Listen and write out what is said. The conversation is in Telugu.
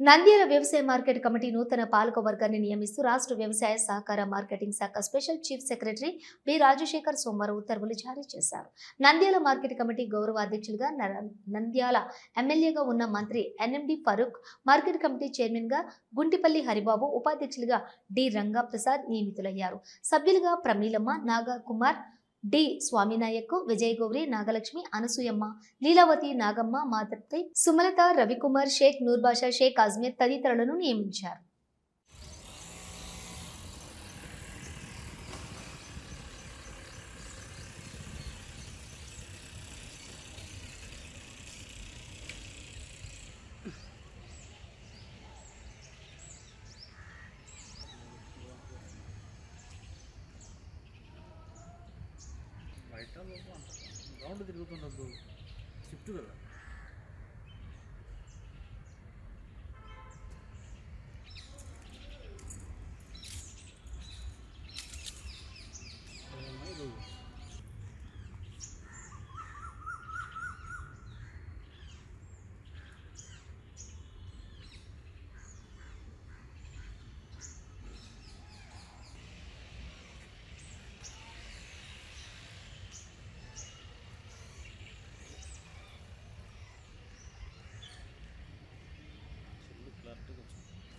నంద్యాల వ్యవసాయ మార్కెట్ కమిటీ నూతన పాలక వర్గాన్ని నియమిస్తూ రాష్ట్ర వ్యవసాయ సహకార మార్కెటింగ్ శాఖ special chief secretary B Rajasekhar సోమవారం ఉత్తర్వులు జారీ చేశారు. నంద్యాల మార్కెట్ కమిటీ గౌరవ అధ్యక్షులుగా నంద్యాల ఎమ్మెల్యేగా ఉన్న మంత్రి ఎన్ఎండి ఫరూక్ మార్కెట్ కమిటీ చైర్మన్గా గుంటిపల్లి హరిబాబు ఉపాధ్యక్షులుగా డి రంగా ప్రసాద్ నియమితులయ్యారు. సభ్యులుగా ప్రమీలమ్మ నాగా కుమార్ డి. స్వామినాయక్ విజయ్ గౌరి నాగలక్ష్మి అనసూయమ్మ లీలావతి నాగమ్మ మాతర్తి సుమలత రవికుమార్ షేక్ నూర్బాషా షేక్ అజ్మీర్ తదితరులను నియమించారు. బయట లోపల గ్రౌండ్ తిరుగుతుండద్దు. షిఫ్ట్ కదా.